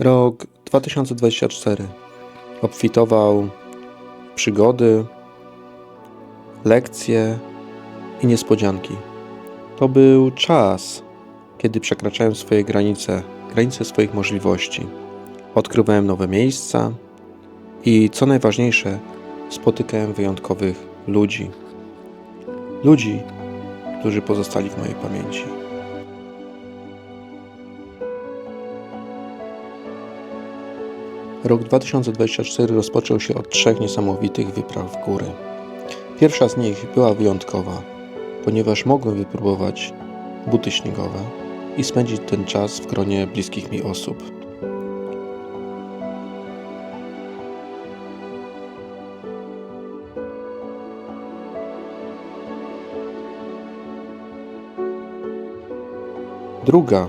Rok 2024 obfitował przygody, lekcje i niespodzianki. To był czas, kiedy przekraczałem swoje granice, granice swoich możliwości. Odkrywałem nowe miejsca i co najważniejsze, spotykałem wyjątkowych ludzi. Ludzi, którzy pozostali w mojej pamięci. Rok 2024 rozpoczął się od trzech niesamowitych wypraw w góry. Pierwsza z nich była wyjątkowa, ponieważ mogłem wypróbować buty śniegowe i spędzić ten czas w gronie bliskich mi osób. Druga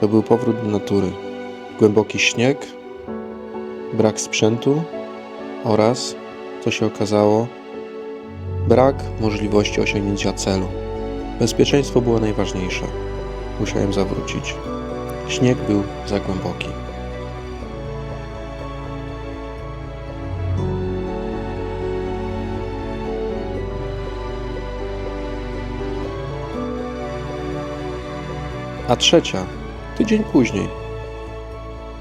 to był powrót do natury. Głęboki śnieg, brak sprzętu oraz, co się okazało, brak możliwości osiągnięcia celu. Bezpieczeństwo było najważniejsze. Musiałem zawrócić. Śnieg był za głęboki. A trzecia, tydzień później,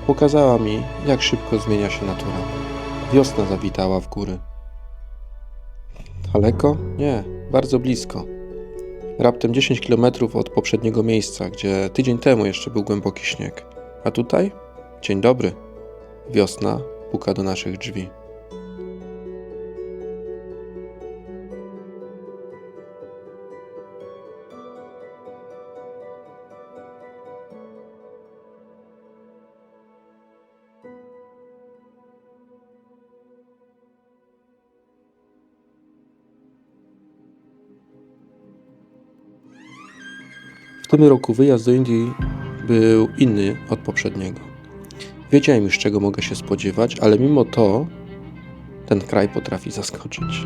pokazała mi, jak szybko zmienia się natura. Wiosna zawitała w góry. Daleko? Nie, bardzo blisko. Raptem 10 km od poprzedniego miejsca, gdzie tydzień temu jeszcze był głęboki śnieg. A tutaj? Dzień dobry. Wiosna puka do naszych drzwi. Tym roku wyjazd do Indii był inny od poprzedniego. Wiedziałem już, czego mogę się spodziewać, ale mimo to ten kraj potrafi zaskoczyć.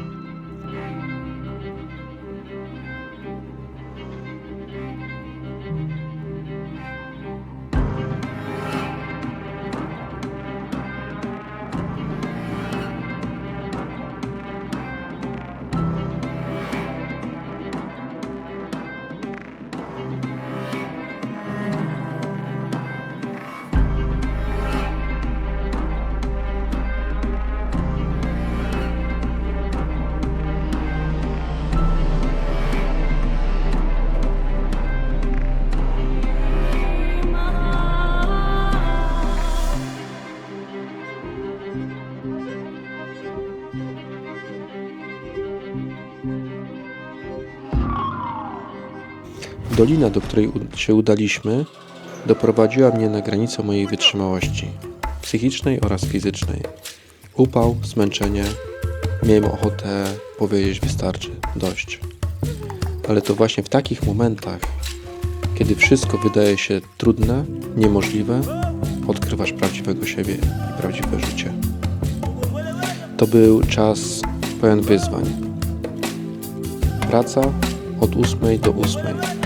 Dolina, do której się udaliśmy, doprowadziła mnie na granicę mojej wytrzymałości psychicznej oraz fizycznej. Upał, zmęczenie, miałem ochotę powiedzieć wystarczy, dość. Ale to właśnie w takich momentach, kiedy wszystko wydaje się trudne, niemożliwe, odkrywasz prawdziwego siebie i prawdziwe życie. To był czas pełen wyzwań. Praca od 8 do 8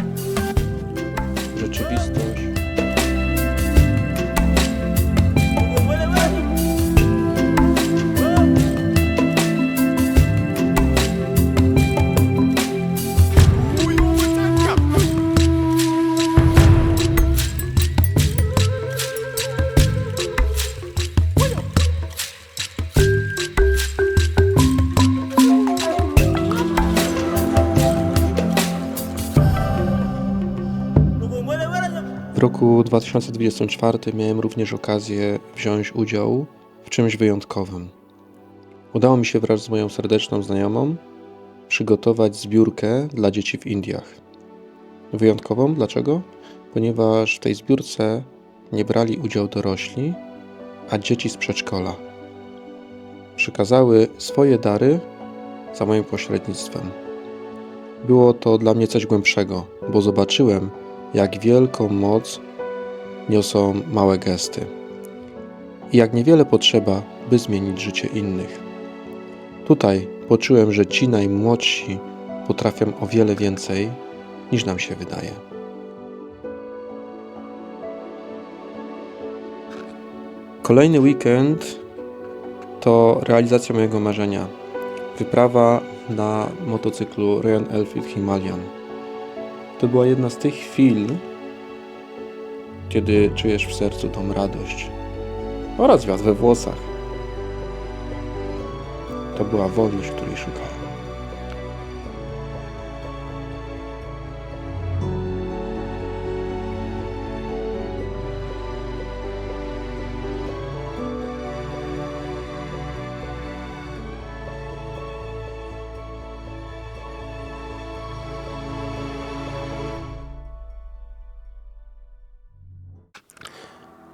roku 2024 miałem również okazję wziąć udział w czymś wyjątkowym. Udało mi się wraz z moją serdeczną znajomą przygotować zbiórkę dla dzieci w Indiach. Wyjątkową dlaczego? Ponieważ w tej zbiórce nie brali udział dorośli, a dzieci z przedszkola. Przekazały swoje dary za moim pośrednictwem. Było to dla mnie coś głębszego, bo zobaczyłem, jak wielką moc niosą małe gesty i jak niewiele potrzeba, by zmienić życie innych. Tutaj poczułem, że ci najmłodsi potrafią o wiele więcej niż nam się wydaje. Kolejny weekend to realizacja mojego marzenia. Wyprawa na motocyklu Royal Enfield Himalayan. To była jedna z tych chwil, kiedy czujesz w sercu tą radość oraz wiatr we włosach. To była wolność, której szukałem.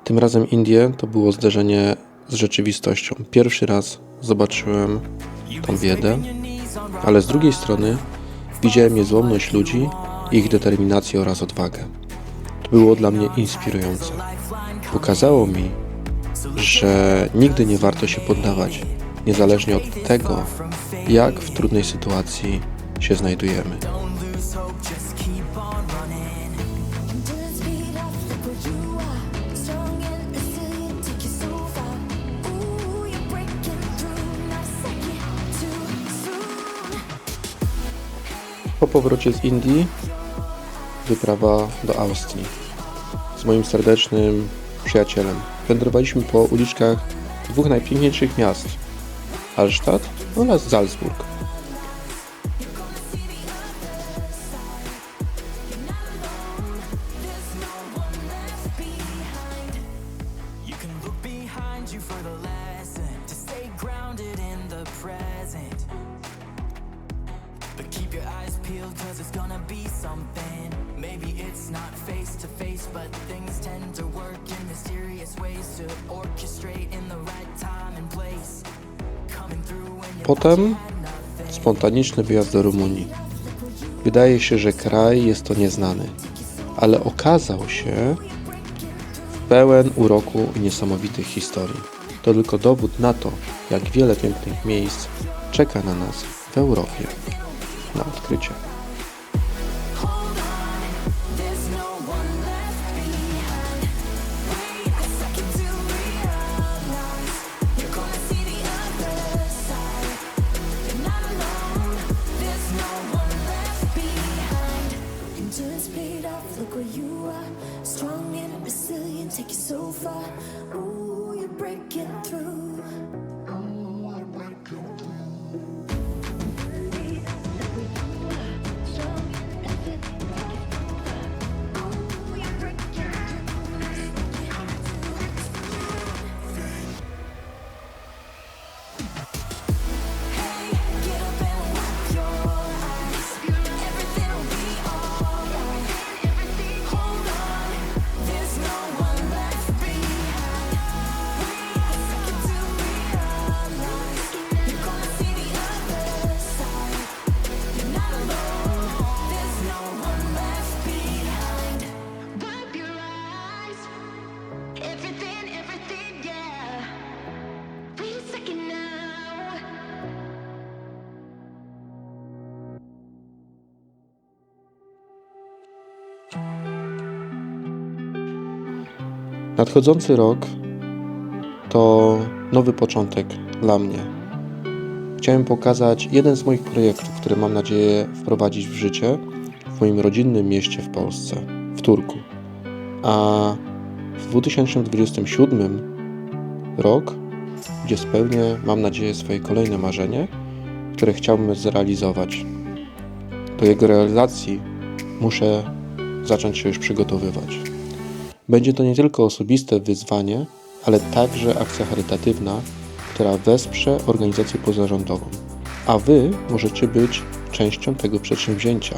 Tym razem Indie to było zderzenie z rzeczywistością. Pierwszy raz zobaczyłem tą biedę, ale z drugiej strony widziałem niezłomność ludzi, ich determinację oraz odwagę. To było dla mnie inspirujące. Pokazało mi, że nigdy nie warto się poddawać, niezależnie od tego, jak w trudnej sytuacji się znajdujemy. Po powrocie z Indii wyprawa do Austrii z moim serdecznym przyjacielem. Wędrowaliśmy po uliczkach dwóch najpiękniejszych miast Hallstatt oraz Salzburg. Cause it's gonna be something. Maybe it's not face to face, but things tend to work in mysterious ways to orchestrate in the right time and place. Potem spontaniczny wyjazd do Rumunii. Wydaje się, że kraj jest to nieznany, ale okazał się pełen uroku i niesamowitych historii. To tylko dowód na to, jak wiele pięknych miejsc czeka na nas w Europie na odkrycie. Nadchodzący rok to nowy początek dla mnie. Chciałem pokazać jeden z moich projektów, który mam nadzieję wprowadzić w życie w moim rodzinnym mieście w Polsce, w Turku. A w 2027 rok, gdzie spełnię, mam nadzieję, swoje kolejne marzenie, które chciałbym zrealizować. Do jego realizacji muszę zacząć się już przygotowywać. Będzie to nie tylko osobiste wyzwanie, ale także akcja charytatywna, która wesprze organizację pozarządową. A Wy możecie być częścią tego przedsięwzięcia.